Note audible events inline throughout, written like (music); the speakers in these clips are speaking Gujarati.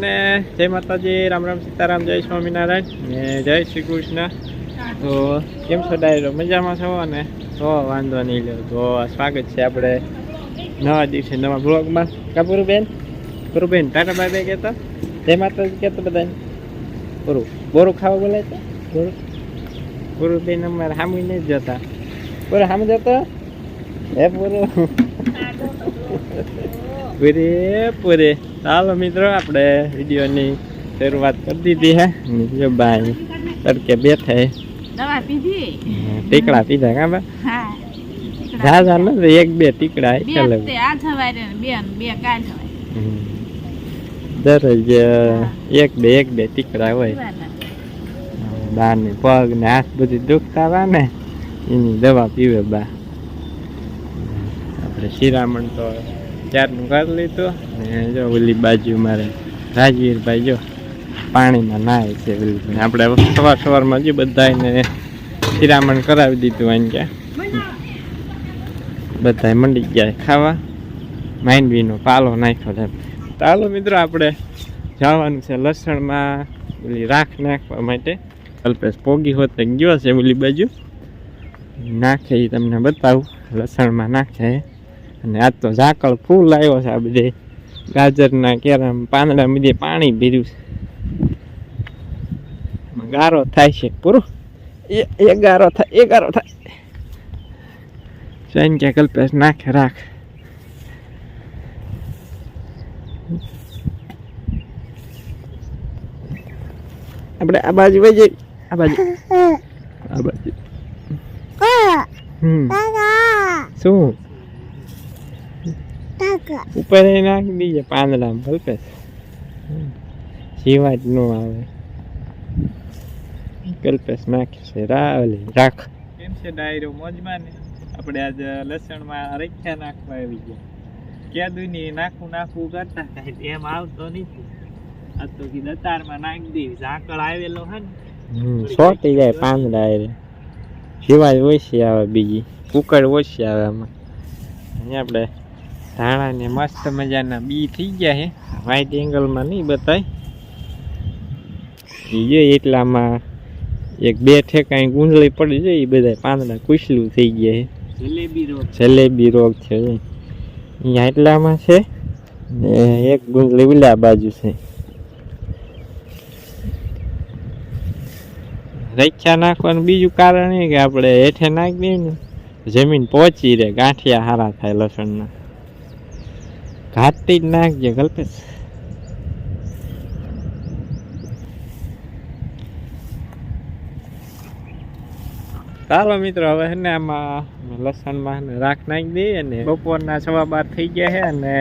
જય માતાજી, રામ રામ સીતારામ, જય સ્વામિનારાયણ ને જય શ્રી કૃષ્ણ. તો કેમ છો ડાયરો? મજામાં છો? અને તો વાંધો નહીં લો તો સ્વાગત છે આપણે નવા દિવસે નવા બ્લોગમાં. કાપુરુબેન? પુરુબેન ટાટા બાય બાય કહેતા? જય માતાજી કહેતો બધાને પૂરું બોરું ખાવા બોલાય તો બોરું? પુરુબેન અમારે સામું નહીં જતા. પૂરું સામે જતો? હે પૂરું પૂરે પૂરે. ચાલો મિત્રો આપણે વિડીયોની શરૂઆત કરી દીધી હે. જો બાઈ તડકે બેઠા હે. દવા પીધી? ટીકડા પીધા કા બા? હા જા નથી એક બે ટીકડા બે ચાલે બે બે હમ. એક બે એક બે ટીકડા હોય. બા ને. પગ ને હાથ બધું દુખતા હતા ને એની દવા પીવે બા. આપણે શિરામણ તો ચારનું કરી લીધું ને જો ઓલી બાજુ મારે રાજવીરભાઈ જો પાણીમાં નાય છે ઓલી આપણે સવાર સવારમાં જો બધાને શિરામણ કરાવી દીધું અહીં કે બધા મંડી ગયા ખાવા. માંડવીનો પાલો નાખ્યો છે. ચાલો મિત્રો, આપણે જવાનું છે લસણમાં ઓલી રાખ નાખવા માટે. કલ્પેશ પોગી હોત ગયો છે ઓલી બાજુ. નાખે એ તમને બતાવું. લસણમાં નાખે. અને આજ તો ઝાકળ ફૂલ આવ્યો છે આ બધે. ગાજરના કેરા પાંદડા બધે પાણી ભીર્યું છે. ગારો થાય છે પૂરું. એ એ ગારો થાય એ ગારો થાય. જઈને કે કલ્પેશ નાખે રાખ. આપણે આ બાજુ વહી જઈ આ બાજુ. (laughs) આ બાજુ. હમ. શું? ઉપર નાખી દીજે પાંદડામાં ભલપે જીવાત નો આવે કલ્પેશ નાખી છે રાવલી રાખ કેમ છે ડાયરો મોજમાં ને આપણે આજ લસણમાં રખ્યા નાખવા આવી ગયા ક્યાં દુની નાખું નાખવું કરતા હતા એમ આવતો નથી આ તો કી દતારમાં નાખી દેવી ઝાકળ આવેલો હે ને સોટી જાય પાંદડા એ સિવાય ઓછી આવે બીજી કુકડ ઓછી આવે આમાં અહીંયા આપણે ધાણાને મસ્ત મજાના બી થઈ ગયા છે વાઇટ એંગલમાં નહીં બતાય. એ એટલામાં એક બે ઠેકાઈ ગુંજળી પડી જાય એ બધા પાંદડા કુસલું થઈ ગયા છે જલેબી રોગ. જલેબી રોગ છે અહીંયા એટલામાં છે ને એક ગુંજળી ઉલા બાજુ છે. રખ્યા નાખવાનું બીજું કારણ એ કે આપણે હેઠે નાખી દઈએ ને જમીન પહોંચી રહે ગાંઠિયા સારા થાય લસણના. ઘાટી જ નાખજે કલ્પેશ ચાલો મિત્રો હવે છે ને આમાં લસણમાં રાખ નાખી દઈએ અને બપોરના સવા બાર થઈ ગયા છે અને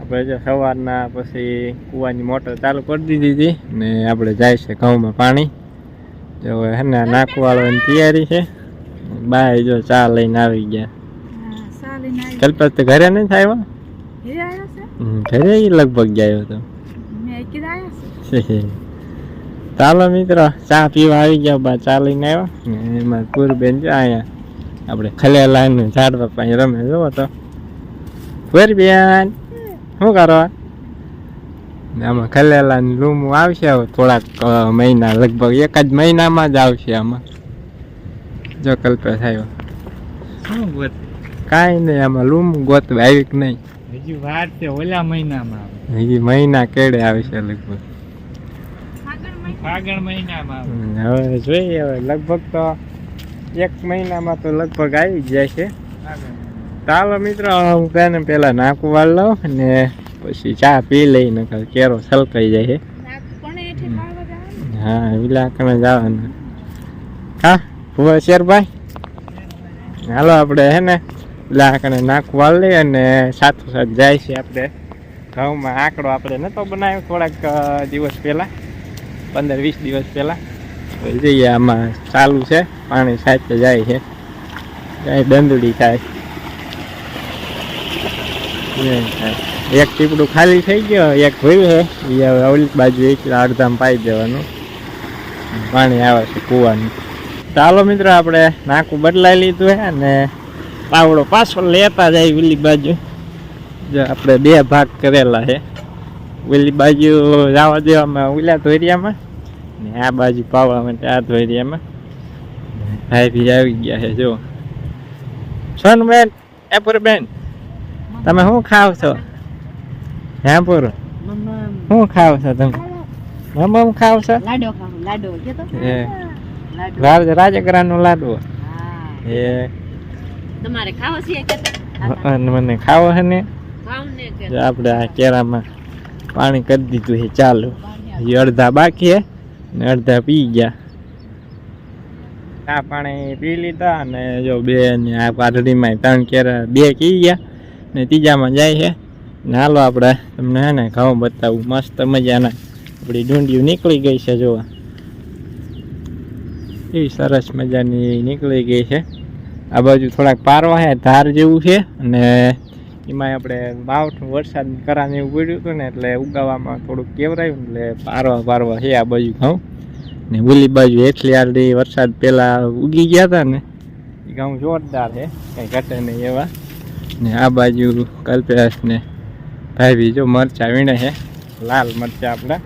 આપણે જો સવારના પછી કૂવાની મોટર ચાલુ કરી દીધી હતી ને આપણે જાય છે ઘઉંમાં પાણી. જો હવે છે ને નાખવાળવાની તૈયારી છે. બાય જો ચા લઈને આવી ગયા. કલ્પેશ તો ઘરે નહીં થાય ઘરે લગભગ ગયો હતો (laughs) ચાલો મિત્રો ચા પીવા આવી ગયા બા ચા લઈને આવ્યા. ને એમાં પૂરબેન જો અહીંયા આપણે ખલેલાનું ઝાડ પાસે રમે જોવો તો. પૂરબેન શું કરો? ને આમાં ખલેલા લૂમું આવશે હવે થોડાક મહિના લગભગ એક જ મહિનામાં જ આવશે આમાં. જો કલ્પેશ આવ્યો કાંઈ નહીં આમાં લૂમ ગોતવા આવી કે નહીં? હજી વાર છે ઓલા મહિનામાં આવે. હજી મહિના કેડે આવશે લગભગ. આગળ ફાગણ મહિનામાં હવે જોઈએ હવે લગભગ તો એક મહિનામાં તો લગભગ આવી જ જાય છે. ચાલો મિત્રો હું તેને પેલા નાકું વાળ લઉં ને પછી ચા પી લઈ ને કેરો છલકાઈ જાય છે. હા વિલાકણે જ જવાનું. હા ભુવા શેરભાઈ હાલો આપણે હે ને પેલા નાખવા લઈ અને સાથો સાથ જાય છે આપણે. ઘઉંમાં આંકડો આપણે નહોતો બનાવ્યો થોડાક દિવસ પહેલા, પંદર વીસ દિવસ પહેલા. જઈએ આમાં ચાલુ છે, પાણી સાથે જાય છે. કાંઈ દંદડી થાય. એક ટીપડું ખાલી થઈ ગયો, એક ભર્યું છે એ હવે અવલી બાજુ એક અડધામાં પાઈ દેવાનું. પાણી આવે છે કૂવાનું. ચાલો મિત્રો, આપણે નાકું બદલાઈ લીધું છે અને પાવડો પાછો લેતા જાય ઓલી બાજુ. જો આપણે બે ભાગ કરેલા છે. ઓલી બાજુ જવા દેવામાં ઓલા ધોરિયામાં ને આ બાજુ પાવા માટે આ ધોરિયામાં. ભાઈ ભી આવી ગયા છે જો. સોન બેન એપુર બેન તમે શું ખાવ છો? હેપુર શું ખાવ છો તમે? મમ ખાવ છો? લાડો ખાવ લાડો લાડો રાજ રાજગરાનો લાડુ હા. એ તમારે ખાવો છે કે મને ખાવો છે ને. આપણે આ કેરામાં પાણી કરી દીધું છે ચાલુ. હજી અડધા બાકી છે ને અડધા પી ગયા. આ પાણી પી લીધા અને જો બે ને આ પાટડીમાં ત્રણ કેરા બે કી ગયા ને ત્રીજામાં જાય છે. ને હાલો આપણે તમને હે ને ઘઉં બતાવું. મસ્ત મજાના. આપણી ડુંડિયું નીકળી ગઈ છે જોવા. એવી સરસ મજાની નીકળી ગઈ છે. આ બાજુ થોડાક પારવા છે ધાર જેવું છે. અને એમાં આપણે માવઠું વરસાદ કરાને એવું પડ્યું હતું ને, એટલે ઉગાવામાં થોડુંક કેવરાયું એટલે પારવા પારવા છે આ બાજુ ઘઉં. ને ઓલી બાજુ એટલી આરડી વરસાદ પહેલાં ઉગી ગયા હતા ને, એ ઘઉં જોરદાર છે કંઈ ઘટે નહીં એવા. ને આ બાજુ કલ્પેશ ને ભાઈ બીજો મરચા વીણે છે લાલ મરચા આપણા.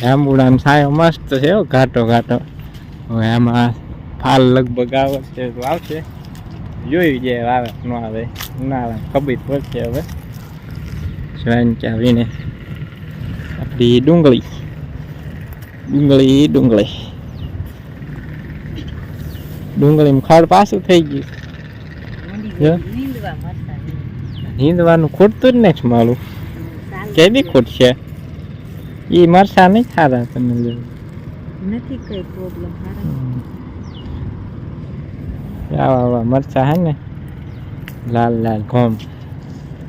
જાંબુડાનો છાંયો મસ્ત છે ઘાટો ઘાટો. હવે આમાં ફાલ લગભગ આવે છે તો આવશે. જોઈ જાય આવે ન આવે ના ખબર પડશે હવે. જોઈને ચાવીને આપણી ડુંગળી. ડુંગળી ડુંગળી. ડુંગળીમાં ખાડ પાછું થઈ ગયું. નીંદવાનું ખૂટતું જ નથી મારું. કેદી ખૂટશે એ મરસા નહીં ખારા તમે નથી કઈ પ્રોબ્લેમ આવા આવા મરચા હે ને લાલ લાલ કોમ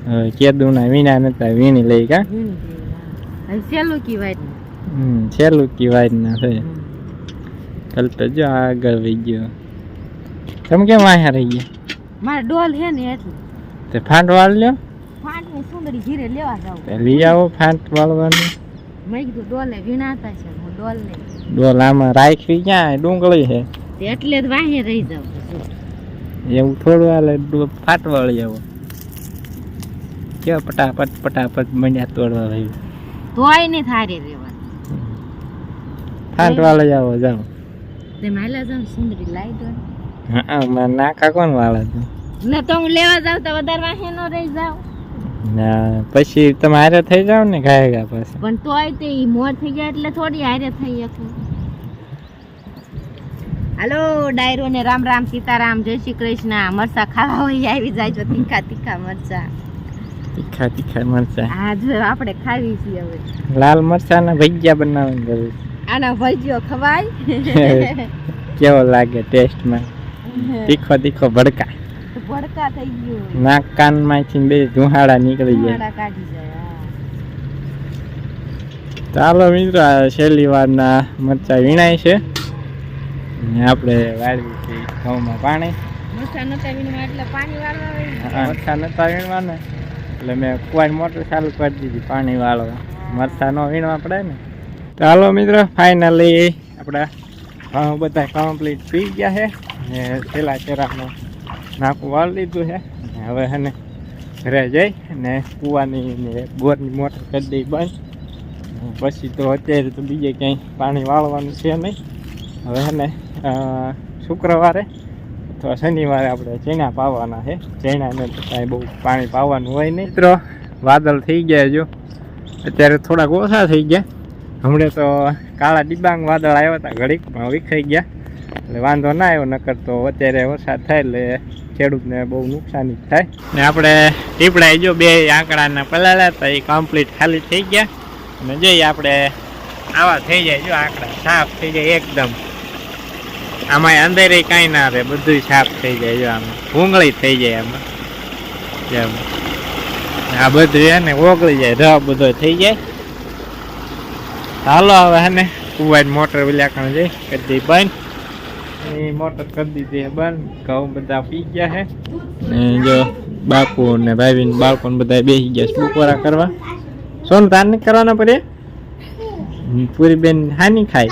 હવે કેદુના વીણા નતા વીણી લઈ કા. હવે કીવાય હમ છેલ્લું કીવાય ના છે ચાલ તો જો આગળ વહી ગયો. તમે કેમ આયા રહી ગયા? મારે ડોલ હે ને એટલે. તે ફાંટ વાળ લ્યો ફાંટની સુંદરી ઘીરે લેવા જાવ લઈ આવો ફાંટ વાળવાનું. મેં કીધું ડોલે વીણાતા છે હું ડોલ ને ડોલ આમાં રાખવી ક્યાં? ડુંગળી છે એટલે જ વાહે રહી જાવ એવું થોડું હાલે ફાટવાળી ફાટ વાળી આવો. કેવો પટાપટ પટાપટ મંડ્યા તોડવા ભાઈ તોય નહીં થારે રેવા ફાંટ વાળી આવો જાઓ. તે માલા જાવ સુંદરી લાઈ દો. હા મારા નાકા કોણ વાળા છે? ને તો હું લેવા જાવ તો વધારે વાહે નો રહી જાવ ના પછી તમે હારે થઈ જાવ ને ગાયગા પાસે પણ તોય તે મોર થઈ ગયા એટલે થોડી હારે થઈ શકું. હાલો ડાયરો ને રામ રામ સીતારામ જય શ્રી કૃષ્ણ. મરચા ખાવા હોય આવી જાય છો તીખા તીખા મરચા. તીખા તીખા મરચા. જો આપણે ખાવી છીએ હવે. લાલ મરચા ના ભજીયા બનાવવાની જરૂર આના ભજીયો ખવાય? (laughs) કેવો લાગે ટેસ્ટમાં (laughs) તીખો તીખો ભડકા. ભડકા થઈ ગયો નાક કાનમાંથી બે ધુહાડા નીકળી જાય. કાઢી જાય ચાલો મિત્રો આ છેલ્લી વારના મરચા વીણાય છે. આપણે વાળવી છે ઘઉંમાં પાણી. મરસા નતા વીણવા ને. એટલે મેં કુવાની મોટર ચાલુ કરી દીધી પાણી વાળવા. મરસા ન વીણવા પડે ને. ચાલો મિત્રો ફાઇનલી આપણા ઘઉં બધા કમ્પ્લીટ પી ગયા છે. ને છેલ્લા ચેરાનું નાકું વાળી લીધું છે. ને હવે છે ને ઘરે જઈ ને કૂવાની ને બોરની મોટર કરી દઈ બંધ. પછી તો અત્યારે તો બીજે ક્યાંય પાણી વાળવાનું છે નહીં. હવે ને શુક્રવારે અથવા શનિવારે આપણે ચેણા પાવાના છે. ચેણાને કાંઈ બહુ પાણી પાવાનું હોય નહીં. મિત્રો, વાદળ થઈ ગયા જો. અત્યારે થોડાક ઓછા થઈ ગયા. હમણાં તો કાળા ડિબાંગ વાદળ આવ્યા હતા ઘડીકમાં વિખાઈ ગયા. એટલે વાંધો ના આવ્યો, નકર તો અત્યારે વરસાદ થાય એટલે ખેડૂતને બહુ નુકસાની થાય. ને આપણે ટીપડા જો બે આંકડાના પલાળ્યા હતા, એ કમ્પ્લીટ ખાલી થઈ ગયા. અને જોઈએ આપણે આવા થઈ જાય જો આંકડા, સાફ થઈ જાય એકદમ. આમાં અંદર કાંઈ ના રહે બધું સાફ થઈ જાય જો આમ. ભૂંગળી થઈ જાય આમાં. જેમ. આ બધું હે ને ઓગળી જાય રહ બધો થઈ જાય. હાલો હવે હે ને કુવાડ મોટર વિલાકણ જઈ કરી દઈ બંધ. એ મોટર કરી દીધી હે બંધ. ઘઉં બધા પી ગયા છે. ને જો બાપુ ને ભાઈ બાળકો ને બધા બેસી ગયા છે બપોરા કરવા. સોન તાર કરવાના પડે? પૂરી બેન હાની ખાય.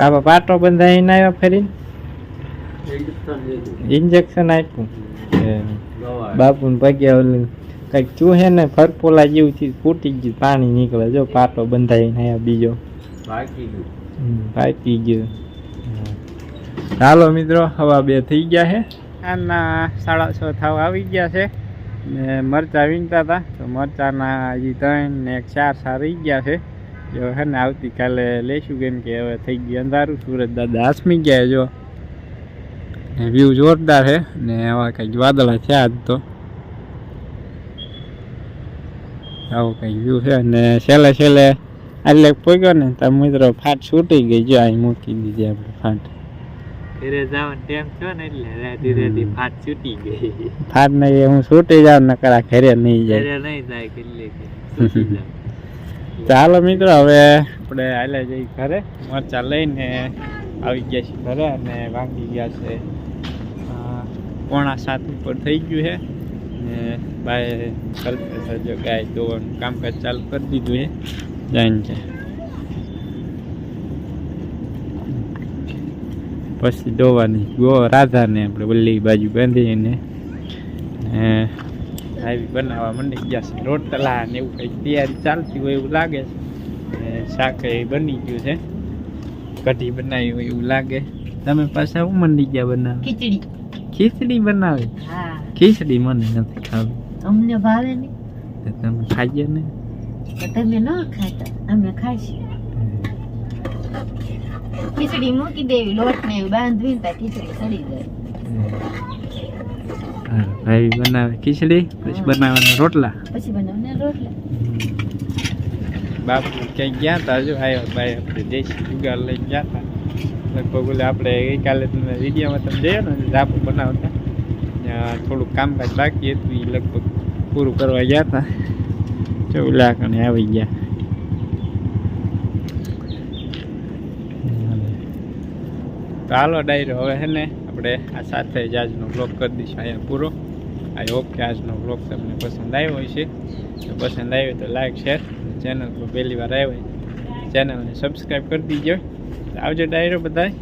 બાપા પાટો બંધાઈને આવ્યા ફરીને? ઇન્જેક્શન આપ્યું. એ. બાપુ ને પગે ઓલું કંઈક ચૂહે ને ફરફોલા જેવું થી ફૂટી ગયું પાણી નીકળે. જો પાટો બંધાઈ ને બીજો. પાકી ગયું. ચાલો મિત્રો હવા બે થઈ ગયા છે આના સાડા છ થાવ આવી ગયા છે. ને મરચા વીણતા હતા તો મરચાના હજી ત્રણ ને એક ચાર સાર રહી ગયા છે. જો હે ને આવતીકાલે લઈશું કેમ કે હવે થઈ ગયું અંધારું. સુરત દાદા આસમી ગયા જો. વ્યૂ જોરદાર છે ને આવા કંઈક વાદળા છે આજ તો. આવું કંઈક વ્યૂ છે. અને છેલ્લે છેલ્લે એટલે પોગ્યો ને તો મિત્રો ફાટ છૂટી ગઈ જો અહીં મૂકી દીધી આપણે ફાટ. ઘરે જવાનો ટેમ થયો ને એટલે ધીરે ધીરે ફાટ છૂટી ગઈ. ફાટ નહીં હું છૂટી જાઉં ને કરા ઘરે નહીં જાય. ઘરે નહીં જાય કેટલી (laughs) છૂટી જાય ચાલો મિત્રો, હવે આપણે હાલે જઈ ઘરે. મરચા લઈને આવી ગયા છીએ ઘરે અને વાગી ગયા છે પોણા સાત ઉપર થઈ ગયું છે. ને બાય જો ગાય ધોવાનું કામકાજ ચાલુ કરી દીધું છે. જાણ છે. પછી દોવાની ગો, રાધાને આપણે બલ્લી બાજુ બાંધીને આવી બનાવવા માંડી ગયા છે. રોટલા ને એવું કંઈક તૈયારી ચાલતી હોય એવું લાગે છે. શાક એ બની ગયું છે. કઢી બનાવી હોય એવું લાગે. તમે પાછા હું મંડી ગયા બનાવ ખીચડી. ખીચડી બનાવી? ખીચડી મને નથી ખાવી. અમને ભાવે ને તમે ખાઈએ ને? તમે ન ખાતા અમે ખાઈશું. ખીચડી મૂકી દેવી લોટ ને બાંધવી ખીચડી સડી જાય. ભાઈ બનાવે ખીચડી પછી બનાવવાના રોટલા પછી બનાવને રોટલા બાપુ ક્યાંય ગયા હતા હજુ આવ્યો ભાઈ આપણે દેશી જુગાર લઈને ગયા હતા લગભગ ઓલે આપણે ગઈકાલે તમે વિડીયોમાં તમે જોયો ને રાપુ બનાવતા ત્યાં થોડુંક કામકાજ બાકી હતું એ લગભગ પૂરું કરવા ગયા હતા જો ઓલા કણે આવી ગયા તો હાલો ડાયરો હવે હે ને આપણે આ સાથે જ આજનો બ્લોગ કરી દઈશું અહીંયા પૂરો. આઈ હોપ કે આજનો બ્લોગ તમને પસંદ આવ્યો હશે. જો પસંદ આવ્યો તો લાઈક શેર ચેનલ પર પહેલી વાર આવ્યો ચેનલને સબસ્ક્રાઈબ કરી દીજો. આવજો ડાયરો બધાય.